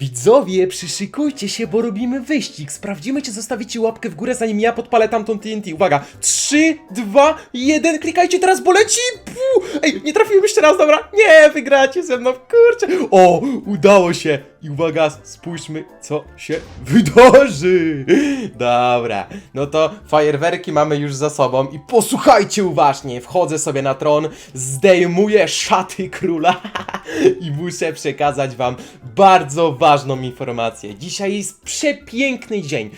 Widzowie, przyszykujcie się, bo robimy wyścig. Sprawdzimy, czy zostawicie łapkę w górę, zanim ja podpalę tamtą TNT. Uwaga, 3, 2, 1, klikajcie teraz, bo leci! Ej, nie trafiłem jeszcze raz, dobra? Nie, wygracie ze mną, kurczę. O, udało się. I uwaga, spójrzmy, co się wydarzy. Dobra, no to fajerwerki mamy już za sobą i posłuchajcie uważnie. Wchodzę sobie na tron, zdejmuję szaty króla i muszę przekazać wam bardzo ważną informację. Dzisiaj jest przepiękny dzień.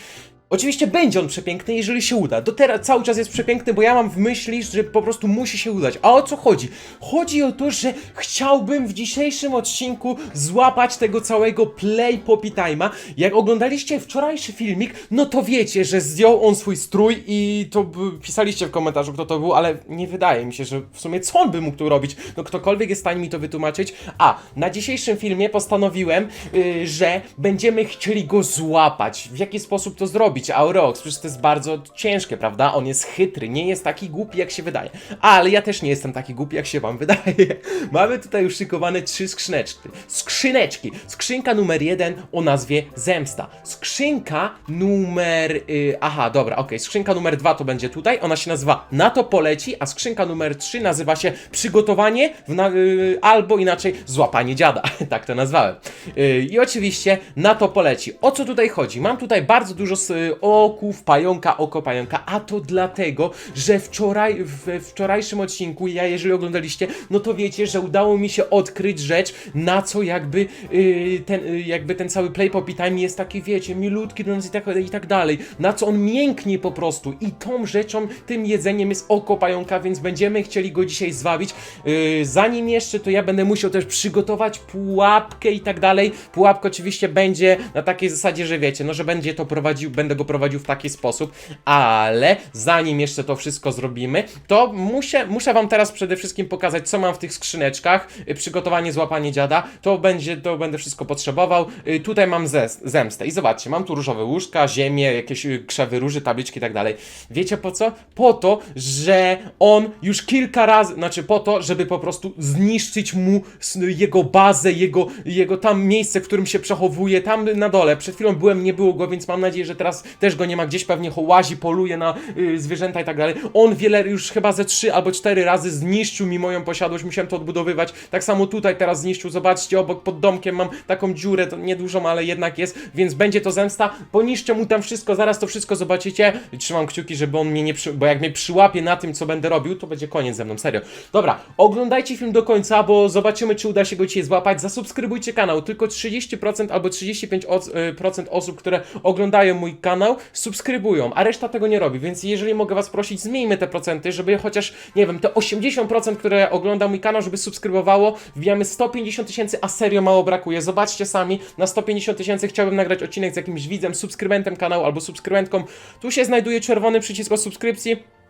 Oczywiście będzie on przepiękny, jeżeli się uda. Do teraz cały czas jest przepiękny, bo ja mam w myśli, że po prostu musi się udać. A o co chodzi? Chodzi o to, że chciałbym w dzisiejszym odcinku złapać tego całego play poppy time'a. Jak oglądaliście wczorajszy filmik, no to wiecie, że zdjął on swój strój i to pisaliście w komentarzu, kto to był, ale nie wydaje mi się, że w sumie co on by mógł tu robić. No ktokolwiek jest w stanie mi to wytłumaczyć. A, na dzisiejszym filmie postanowiłem, yy, że będziemy chcieli go złapać. W jaki sposób to zrobić? Aurox, przecież to jest bardzo ciężkie, prawda? On jest chytry, nie jest taki głupi, jak się wydaje. Ale ja też nie jestem taki głupi, jak się wam wydaje. Mamy tutaj już szykowane trzy skrzyneczki. Skrzyneczki. Skrzynka numer jeden o nazwie Zemsta. Skrzynka numer... Yy, aha, dobra, okej. Skrzynka numer dwa to będzie tutaj. Ona się nazywa Na to poleci, a skrzynka numer trzy nazywa się Przygotowanie yy, albo inaczej Złapanie dziada. tak to nazwałem. Yy, I oczywiście na to poleci. O co tutaj chodzi? Mam tutaj bardzo dużo s- oków, pająka, oko pająka, a to dlatego, że wczoraj, w wczorajszym odcinku, ja jeżeli oglądaliście, no to wiecie, że udało mi się odkryć rzecz, na co jakby yy, ten, yy, jakby ten cały play poppy time jest taki, wiecie, milutki do nas i tak, i tak dalej, na co on mięknie po prostu i tą rzeczą, tym jedzeniem jest oko pająka, więc będziemy chcieli go dzisiaj zwabić. Yy, zanim jeszcze, to ja będę musiał też przygotować pułapkę i tak dalej. Pułapka oczywiście będzie na takiej zasadzie, że wiecie, no że będzie to prowadził, będę go prowadził w taki sposób, ale zanim jeszcze to wszystko zrobimy, to muszę, muszę wam teraz przede wszystkim pokazać, co mam w tych skrzyneczkach. Yy, Przygotowanie, złapanie dziada, to będzie, to będę wszystko potrzebował. Yy, Tutaj mam zes- zemstę i zobaczcie, mam tu różowe łóżka, ziemię, jakieś yy, krzewy róży, tabliczki i tak dalej. Wiecie po co? Po to, że on już kilka razy, znaczy po to, żeby po prostu zniszczyć mu jego bazę, jego, jego tam miejsce, w którym się przechowuje, tam na dole. Przed chwilą byłem, nie było go, więc mam nadzieję, że teraz też go nie ma gdzieś, pewnie łazi, poluje na y, zwierzęta i tak dalej. On wiele, już chyba ze trzy albo cztery razy zniszczył mi moją posiadłość, musiałem to odbudowywać. Tak samo tutaj teraz zniszczył, zobaczcie, obok pod domkiem mam taką dziurę, to niedużą, ale jednak jest, więc będzie to zemsta. Poniszczę mu tam wszystko, zaraz to wszystko zobaczycie. I Trzymam kciuki, żeby on mnie nie przy... bo jak mnie przyłapie na tym, co będę robił, to będzie koniec ze mną, serio. Dobra, oglądajcie film do końca, bo zobaczymy, czy uda się go dzisiaj złapać. Zasubskrybujcie kanał, tylko 30% albo 35% osób, które oglądają mój kanał, subskrybują, a reszta tego nie robi, więc jeżeli mogę was prosić, zmieńmy te procenty, żeby chociaż, nie wiem, te 80%, które ogląda mój kanał, żeby subskrybowało, wbijamy 150 tysięcy, a serio mało brakuje. Zobaczcie sami, na 150 tysięcy chciałbym nagrać odcinek z jakimś widzem, subskrybentem kanału albo subskrybentką. Tu się znajduje czerwony przycisk o subskrypcji.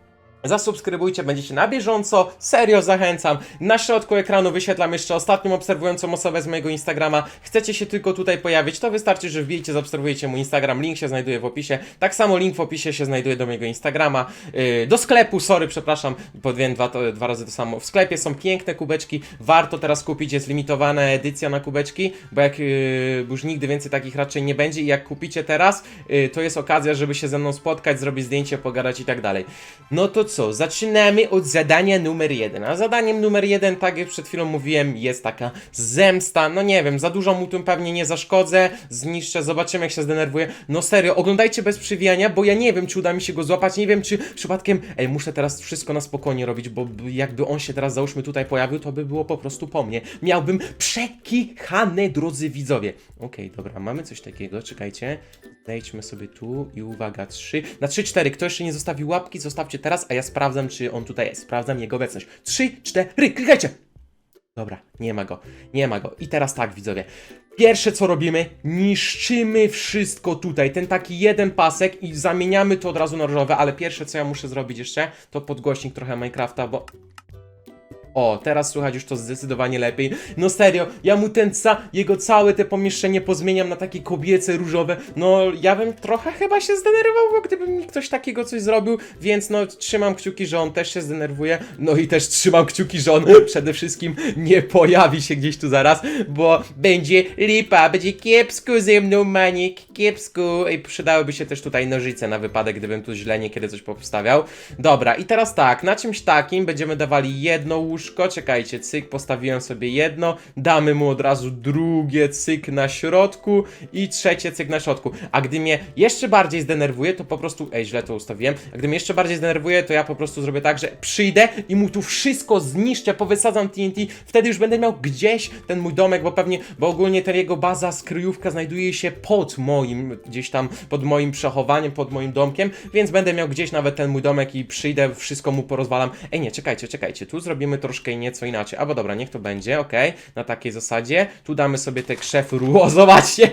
Zasubskrybujcie, będziecie na bieżąco, serio zachęcam. Na środku ekranu wyświetlam jeszcze ostatnią obserwującą osobę z mojego Instagrama. Chcecie się tylko tutaj pojawić, to wystarczy, że wbijecie, zaobserwujecie mój Instagram, link się znajduje w opisie. Tak samo link w opisie się znajduje do mojego Instagrama, yy, do sklepu, sorry, przepraszam, podwiem dwa, dwa razy to samo. W sklepie są piękne kubeczki, warto teraz kupić, jest limitowana edycja na kubeczki, bo jak yy, już nigdy więcej takich raczej nie będzie i jak kupicie teraz, yy, to jest okazja, żeby się ze mną spotkać, zrobić zdjęcie, pogadać i tak dalej. No to co, zaczynamy od zadania numer jeden. A zadaniem numer jeden, tak jak przed chwilą mówiłem, jest taka zemsta. No nie wiem, za dużo mu tym pewnie nie zaszkodzę, zniszczę, zobaczymy jak się zdenerwuje. No serio, oglądajcie bez przywijania, bo ja nie wiem, czy uda mi się go złapać, nie wiem, czy przypadkiem, ej, muszę teraz wszystko na spokojnie robić, bo jakby on się teraz, załóżmy, tutaj pojawił, to by było po prostu po mnie. Miałbym przekichane, drodzy widzowie. Okej, dobra, mamy coś takiego, czekajcie. Zejdźmy sobie tu i uwaga, 3, na 3, 4, kto jeszcze nie zostawił łapki, zostawcie teraz, a ja sprawdzam, czy on tutaj jest, sprawdzam jego obecność. 3, 4, klikajcie! Dobra, nie ma go, nie ma go. I teraz tak, widzowie. Pierwsze co robimy, niszczymy wszystko tutaj, ten taki jeden pasek i zamieniamy to od razu na różowe, ale pierwsze co ja muszę zrobić jeszcze, to podgłośnik trochę Minecrafta, bo O, teraz słychać już to zdecydowanie lepiej. No serio, ja mu ten ca, jego całe te pomieszczenie pozmieniam na takie kobiece, różowe. No, ja bym trochę chyba się zdenerwował, bo gdyby mi ktoś takiego coś zrobił, więc no, trzymam kciuki, że on też się zdenerwuje. No i też trzymam kciuki, że on przede wszystkim nie pojawi się gdzieś tu zaraz, bo będzie lipa, będzie kiepsko ze mną, Maniek, kiepsko. I przydałyby się też tutaj nożyce na wypadek, gdybym tu źle niekiedy coś powstawiał. Dobra, i teraz tak, na czymś takim będziemy dawali jedno łóżko, czekajcie, cyk, postawiłem sobie jedno, damy mu od razu drugie, cyk na środku i trzecie, cyk na środku. A gdy mnie jeszcze bardziej zdenerwuje, to po prostu, ej, źle to ustawiłem, a gdy mnie jeszcze bardziej zdenerwuje, to ja po prostu zrobię tak, że przyjdę i mu tu wszystko zniszczę, powysadzam TNT, wtedy już będę miał gdzieś ten mój domek, bo pewnie, bo ogólnie ta jego baza, skryjówka znajduje się pod moim, gdzieś tam, pod moim przechowaniem, pod moim domkiem, więc będę miał gdzieś nawet ten mój domek i przyjdę, wszystko mu porozwalam. Ej, nie, czekajcie, czekajcie, tu zrobimy troszkę nieco inaczej, albo dobra, niech to będzie, okej, na takiej zasadzie, tu damy sobie te krzefy ruło, zobaczcie,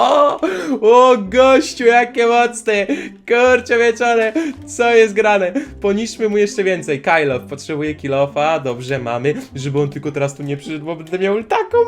o gościu, jakie mocne, kurczę wieczore, co jest grane, poniszmy mu jeszcze więcej, Kylof, potrzebuje kilofa, dobrze, mamy, żeby on tylko teraz tu nie przyszedł, bo będę miał taką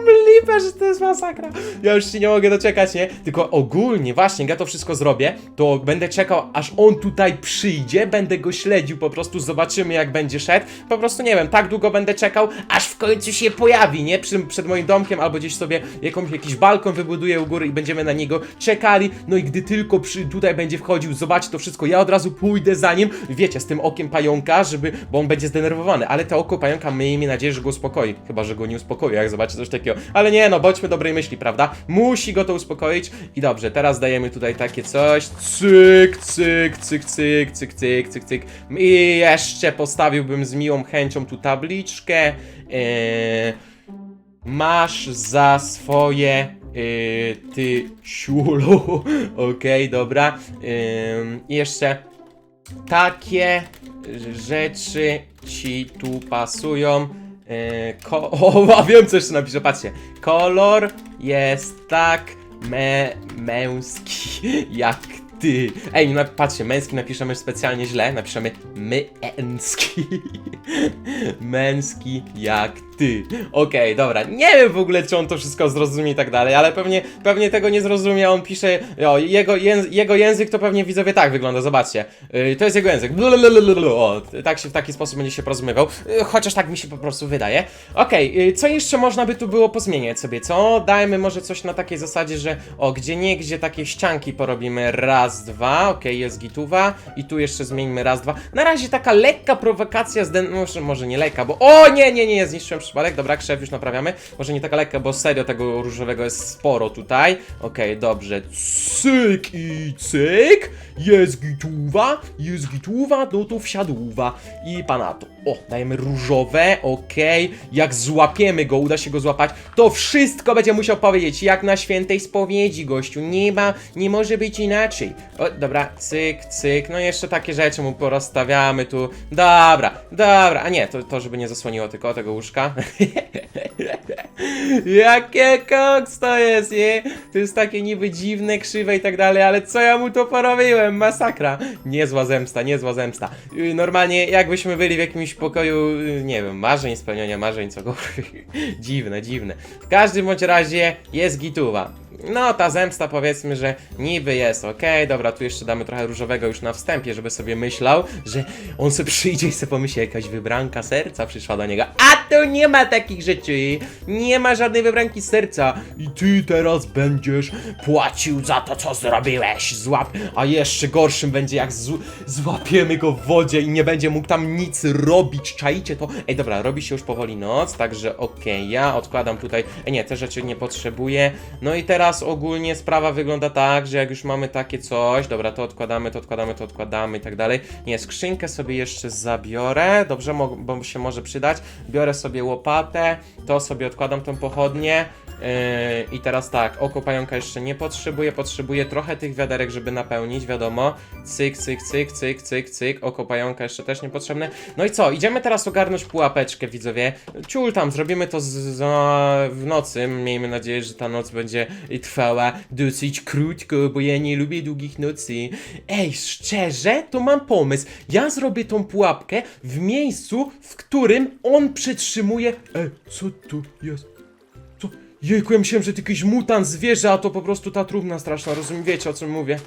lipę, że to jest masakra, ja już się nie mogę doczekać, nie, tylko ogólnie, właśnie, ja to wszystko zrobię, to będę czekał, aż on tutaj przyjdzie, będę go śledził, po prostu zobaczymy, jak będzie szedł, po prostu, nie wiem, tak długo będę czekał, aż w końcu się pojawi, nie? Przy, przed moim domkiem albo gdzieś sobie jakąś, jakiś balkon wybuduję u góry i będziemy na niego czekali. No i gdy tylko przy, tutaj będzie wchodził, zobaczy to wszystko, ja od razu pójdę za nim, wiecie, z tym okiem pająka, żeby, bo on będzie zdenerwowany, ale to oko pająka, miejmy nadzieję, że go uspokoi. Chyba, że go nie uspokoi, jak zobaczy coś takiego. Ale nie, no, bądźmy dobrej myśli, prawda? Musi go to uspokoić. I dobrze, teraz dajemy tutaj takie coś. Cyk, cyk, cyk, cyk, cyk, cyk, cyk, cyk. I jeszcze postawiłbym z miłą chęcią tu tabelę tabliczkę, eee, masz za swoje Yy, ty siulu. Okej, dobra. Ym, I jeszcze takie rzeczy ci tu pasują. Ko- o, wiem co jeszcze napiszę, patrzcie. Kolor jest tak me- męski jak ty. Ej, no, patrzcie, męski napiszemy specjalnie źle, napiszemy męski. męski jak ty. Okej, dobra. Nie wiem w ogóle, czy on to wszystko zrozumie i tak dalej, ale pewnie, pewnie tego nie zrozumie. On pisze, o, jego, jego język to pewnie widzowie tak wygląda, zobaczcie. Yy, to jest jego język. Blablabla. O, tak się w taki sposób będzie się porozumiewał. Yy, chociaż tak mi się po prostu wydaje. Okej, yy, co jeszcze można by tu było pozmieniać sobie, co? Dajmy może coś na takiej zasadzie, że o, gdzie nie, gdzie takie ścianki porobimy. Raz, dwa, okej, jest gituwa. I tu jeszcze zmieńmy raz, dwa. Na razie taka lekka prowokacja z den... Może, może nie lekka, bo... O, nie, nie, nie, zniszczyłem przypadek. Dobra, krzew już naprawiamy. Może nie taka lekka, bo serio tego różowego jest sporo tutaj. Okej, dobrze. Cyk i cyk. Jest gituwa, jest gituwa, no to wsiadłuwa. I pana to. O, dajemy różowe, okej. Jak złapiemy go, uda się go złapać, to wszystko będzie musiał powiedzieć, jak na świętej spowiedzi, gościu. Nie ma, nie może być inaczej. O, dobra, cyk, cyk. No jeszcze takie rzeczy mu porozstawiamy tu. Dobra, dobra. A nie, to, to żeby nie zasłoniło tylko tego łóżka. Jakie koks to jest, nie? To jest takie niby dziwne, krzywe i tak dalej, ale co ja mu to porobiłem? Masakra. Niezła zemsta, niezła zemsta. Yy, Normalnie jakbyśmy byli w jakimś pokoju, yy, nie wiem, marzeń, spełniania marzeń, co Dziwne, dziwne. W każdym bądź razie jest gituwa. No, ta zemsta powiedzmy, że niby jest, okej, dobra, tu jeszcze damy trochę różowego już na wstępie, żeby sobie myślał, że on sobie przyjdzie i sobie pomyśli, jakaś wybranka serca przyszła do niego. A tu nie ma takich rzeczy, nie ma żadnej wybranki serca. I ty teraz będziesz płacił za to, co zrobiłeś, złap, a jeszcze gorszym będzie jak złapiemy go w wodzie i nie będzie mógł tam nic robić, czaicie to? Ej, dobra, robi się już powoli noc, także okej, ja odkładam tutaj, Ej, nie, te rzeczy nie potrzebuję, no i teraz ogólnie sprawa wygląda tak, że jak już mamy takie coś, dobra, to odkładamy, to odkładamy, to odkładamy i tak dalej. Nie, skrzynkę sobie jeszcze zabiorę, dobrze, bo się może przydać. Biorę sobie łopatę, to sobie odkładam tą pochodnię. Yy, I teraz tak, oko pająka jeszcze nie potrzebuję, potrzebuję trochę tych wiaderek, żeby napełnić, wiadomo. Cyk, cyk, cyk, cyk, cyk, cyk, oko pająka jeszcze też niepotrzebne. No i co, idziemy teraz ogarnąć pułapeczkę, widzowie. Ciul tam, zrobimy to z, z, w nocy, miejmy nadzieję, że ta noc będzie trwała dosyć krótko, bo ja nie lubię długich nocy. Ej, szczerze, to mam pomysł. Ja zrobię tą pułapkę w miejscu, w którym on przetrzymuje... Ej, co tu jest? Jejku, ja myślałem, że to jakiś mutant zwierzę, a to po prostu ta trumna straszna, rozumiem, wiecie o czym mówię.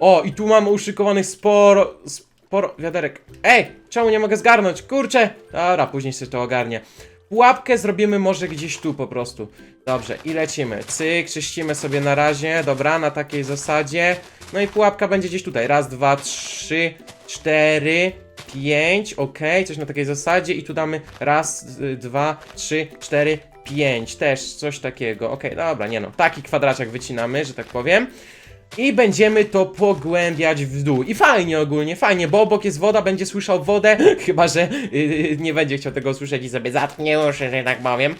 O, i tu mamy uszykowanych sporo, sporo wiaderek. Ej, czemu nie mogę zgarnąć? Kurczę! Dobra, później sobie to ogarnię. Pułapkę zrobimy może gdzieś tu po prostu. Dobrze, i lecimy. Cyk, czyścimy sobie na razie, dobra, na takiej zasadzie. No i pułapka będzie gdzieś tutaj. Raz, dwa, trzy, cztery, pięć, okej, coś na takiej zasadzie i tu damy raz, y, dwa, trzy, cztery, pięć, też coś takiego, okej, dobra, nie no, taki kwadraciak wycinamy, że tak powiem. I będziemy to pogłębiać w dół. I fajnie ogólnie, fajnie, bo obok jest woda, będzie słyszał wodę, chyba że yy, nie będzie chciał tego słyszeć i sobie zatnie uszy, że tak powiem.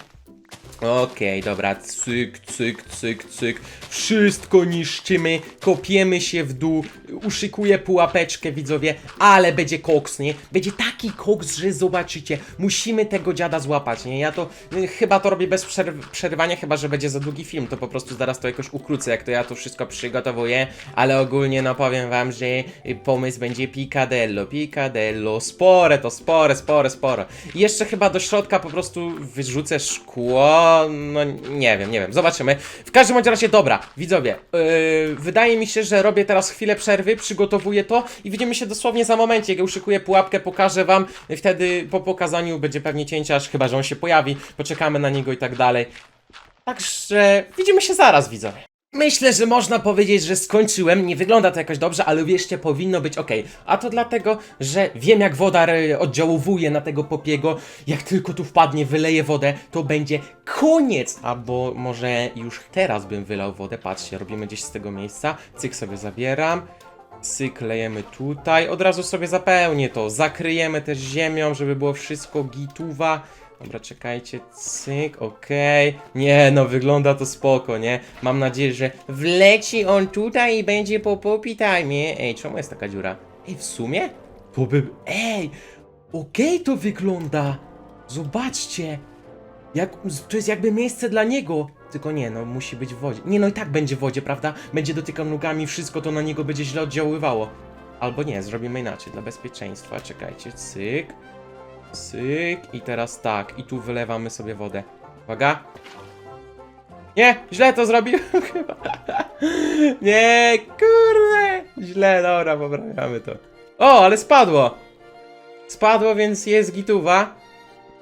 Okej, dobra, cyk, cyk, cyk, cyk. Wszystko niszczymy, kopiemy się w dół, uszykuję pułapeczkę, widzowie, ale będzie koks, nie? Będzie taki koks, że zobaczycie. Musimy tego dziada złapać, nie? Ja to y, chyba to robię bez przerw przerywania, chyba że będzie za długi film, to po prostu zaraz to jakoś ukrócę, jak to ja to wszystko przygotowuję, ale ogólnie no powiem wam, że y, pomysł będzie picadello, picadello, spore to, spore, spore, spore. I jeszcze chyba do środka po prostu wyrzucę szkło, no nie wiem, nie wiem, zobaczymy. W każdym bądź razie, dobra, widzowie, yy, wydaje mi się, że robię teraz chwilę przerwy, przygotowuję to i widzimy się dosłownie za momencie, jak uszykuję pułapkę, pokażę wam, wtedy po pokazaniu będzie pewnie cięciarz, chyba, że on się pojawi, poczekamy na niego i tak dalej. Także widzimy się zaraz, widzowie. Myślę, że można powiedzieć, że skończyłem. Nie wygląda to jakoś dobrze, ale wierzcie, powinno być ok. A to dlatego, że wiem jak woda oddziałuje na tego popiego. Jak tylko tu wpadnie, wyleje wodę, to będzie koniec. Albo może już teraz bym wylał wodę. Patrzcie, robimy gdzieś z tego miejsca. Cyk sobie zabieram. Cyk lejemy tutaj. Od razu sobie zapełnię to. Zakryjemy też ziemią, żeby było wszystko gituwa. Dobra, czekajcie, cyk, okej. Nie, no wygląda to spoko, nie? Mam nadzieję, że wleci on tutaj i będzie po popi time. Ej, czemu jest taka dziura? Ej, w sumie? To by... Ej, okej to wygląda. Zobaczcie. Jak, to jest jakby miejsce dla niego. Tylko nie, no musi być w wodzie. Nie, no i tak będzie w wodzie, prawda? Będzie dotykał nogami, wszystko to na niego będzie źle oddziaływało. Albo nie, zrobimy inaczej, dla bezpieczeństwa. Czekajcie, cyk. Cyk. I teraz tak. I tu wylewamy sobie wodę. Uwaga. Nie, źle to zrobiłem chyba. Nie, kurde. Źle, dobra, poprawiamy to. O, ale spadło. Spadło, więc jest gituwa.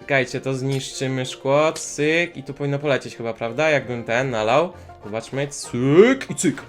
Czekajcie, to zniszczymy szkło, cyk. I tu powinno polecieć chyba, prawda? Jakbym ten nalał. Zobaczmy, cyk i cyk.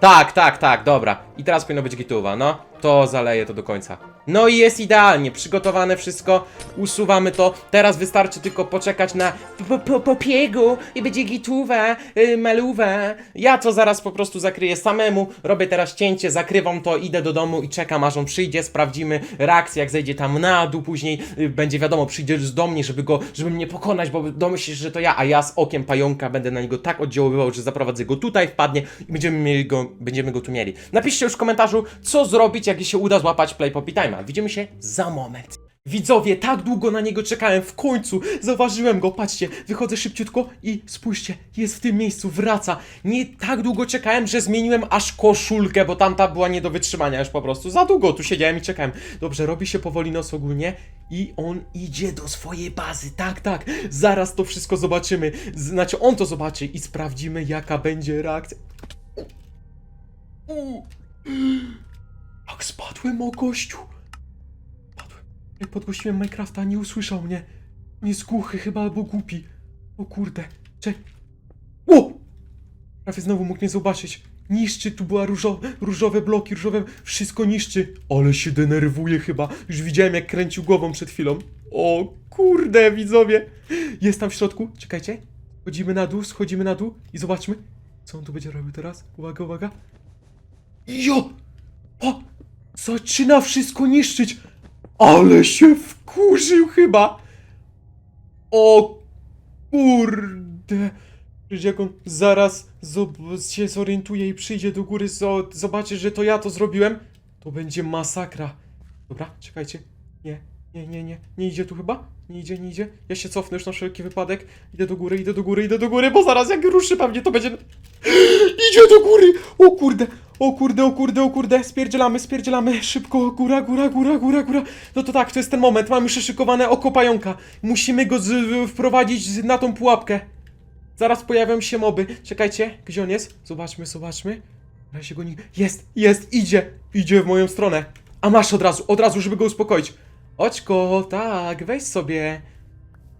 Tak, tak, tak, dobra. I teraz powinno być gituwa, no. To zaleję to do końca. No i jest idealnie, przygotowane wszystko, usuwamy to. Teraz wystarczy tylko poczekać na po, po, popiegu i będzie gituwa, yy, maluwa. Ja to zaraz po prostu zakryję samemu, robię teraz cięcie, zakrywam to, idę do domu i czekam aż on przyjdzie, sprawdzimy reakcję, jak zejdzie tam na dół, później yy, będzie wiadomo, przyjdziesz do mnie, żeby go, żeby mnie pokonać, bo domyślisz, że to ja, a ja z okiem pająka będę na niego tak oddziaływał, że zaprowadzę go tutaj, wpadnie i będziemy, mieli go, będziemy go tu mieli. Napiszcie już w komentarzu, co zrobić, jak się uda złapać Play Poppy Time'a. Widzimy się za moment. Widzowie, tak długo na niego czekałem, w końcu zauważyłem go, patrzcie, wychodzę szybciutko i spójrzcie, jest w tym miejscu, wraca. Nie tak długo czekałem, że zmieniłem aż koszulkę, bo tamta była nie do wytrzymania już po prostu. Za długo tu siedziałem i czekałem. Dobrze, robi się powoli nos ogólnie i on idzie do swojej bazy, tak, tak, zaraz to wszystko zobaczymy. Znaczy, on to zobaczy i sprawdzimy, jaka będzie reakcja. U. Jak spadłem o gościu. Padłem. Jak podgłosiłem Minecrafta, nie usłyszał mnie. On jest głuchy chyba albo głupi. O kurde. Cze... O! Prawie znowu mógł mnie zobaczyć. Niszczy, tu była różowe, różowe bloki, różowe... Wszystko niszczy. Ale się denerwuje chyba. Już widziałem jak kręcił głową przed chwilą. O kurde, widzowie. Jest tam w środku. Czekajcie. Schodzimy na dół, schodzimy na dół i zobaczmy. Co on tu będzie robił teraz? Uwaga, uwaga. Jo! O! Zaczyna wszystko niszczyć! Ale się wkurzył chyba! O kurde! Przecież jak on zaraz się zorientuje i przyjdzie do góry, zo- zobaczy, że to ja to zrobiłem, to będzie masakra. Dobra, czekajcie. Nie, nie, nie, nie. Nie idzie tu chyba? Nie idzie, nie idzie. Ja się cofnę już na wszelki wypadek. Idę do góry, idę do góry, idę do góry, bo zaraz jak ruszy pewnie to będzie... Idzie do góry! O kurde! O kurde, o kurde, o kurde, spierdzielamy, spierdzielamy, szybko, góra, góra, góra, góra, góra. No to tak, to jest ten moment, mamy już szykowane oko pająka. Musimy go z- wprowadzić z- na tą pułapkę. Zaraz pojawią się moby. Czekajcie, gdzie on jest? Zobaczmy, zobaczmy. Na razie go nie... Jest, jest, idzie! Idzie w moją stronę. A masz od razu, od razu, żeby go uspokoić. Oczko, tak, weź sobie.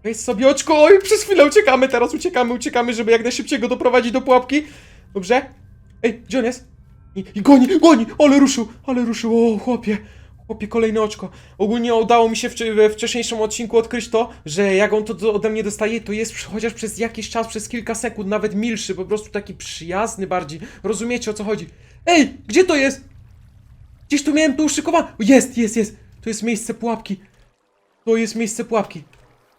Weź sobie oczko, oj, przez chwilę uciekamy, teraz uciekamy, uciekamy, żeby jak najszybciej go doprowadzić do pułapki. Dobrze? Ej, gdzie on jest? I, i goni, goni, ale ruszył, ale ruszył, o chłopie. Chłopie, kolejne oczko. Ogólnie udało mi się w, we wcześniejszym odcinku odkryć to, że jak on to ode mnie dostaje, to jest chociaż przez jakiś czas, przez kilka sekund, nawet milszy, po prostu taki przyjazny bardziej. Rozumiecie o co chodzi? Ej, gdzie to jest? Gdzieś tu miałem to uszykowane. Jest, jest, jest. To jest miejsce pułapki. To jest miejsce pułapki.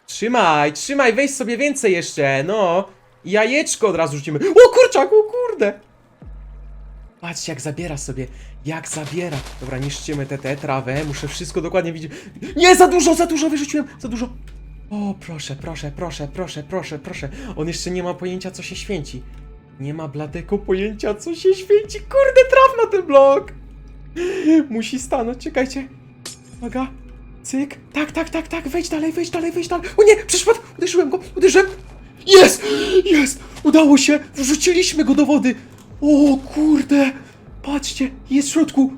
Trzymaj, trzymaj, weź sobie więcej jeszcze, no. Jajeczko od razu rzucimy. O kurczak, o kurde. Patrzcie, jak zabiera sobie, jak zabiera. Dobra, niszczymy tę tę trawę, muszę wszystko dokładnie widzieć. Nie, za dużo, za dużo wyrzuciłem, za dużo. O, proszę, proszę, proszę, proszę, proszę, proszę. On jeszcze nie ma pojęcia, co się święci. Nie ma bladego pojęcia, co się święci. Kurde, traf na ten blok. Musi stanąć, czekajcie. Uwaga. Cyk. Tak, tak, tak, tak. Wejdź dalej, wejdź dalej, wejdź dalej. O nie, przyszedł. Uderzyłem go, uderzyłem. Jest! Jest! Udało się! Wrzuciliśmy go do wody! O kurde! Patrzcie, jest w środku!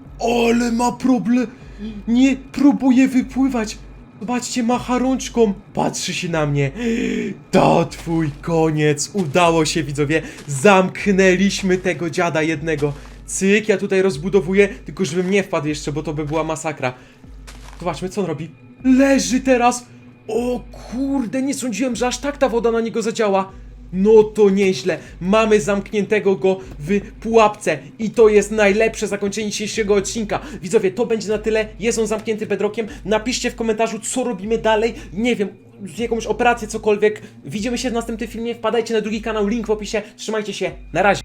Ale ma problem! Nie próbuje wypływać! Zobaczcie, macha rączką! Patrzy się na mnie! To twój koniec! Udało się, widzowie! Zamknęliśmy tego dziada jednego! Cyk, ja tutaj rozbudowuję, tylko żebym nie wpadł jeszcze, bo to by była masakra. Zobaczmy, co on robi. Leży teraz! O kurde, nie sądziłem, że aż tak ta woda na niego zadziała. No to nieźle. Mamy zamkniętego go w pułapce. I to jest najlepsze zakończenie dzisiejszego odcinka. Widzowie, to będzie na tyle. Jest on zamknięty bedrokiem. Napiszcie w komentarzu, co robimy dalej. Nie wiem, jakąś operację, cokolwiek. Widzimy się w następnym filmie. Wpadajcie na drugi kanał, link w opisie. Trzymajcie się. Na razie.